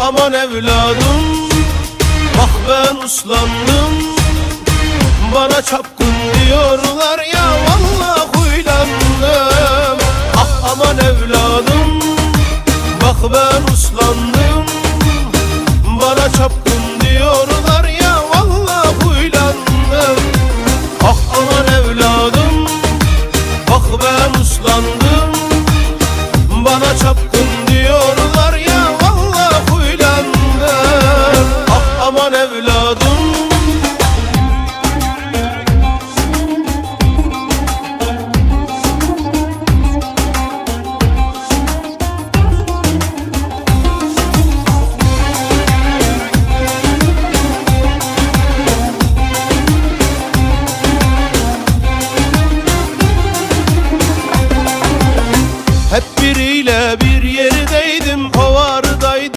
Aman evladım Bak ben uslandım. Bana çapkın diyorlar ya Vallahi huylandım. Ah aman evladım Bak ben uslandım. Bana çapkın diyorlar ya Vallahi huylandım. Ah aman evladım Bak ben uslandım. Bana çapkın diyorlar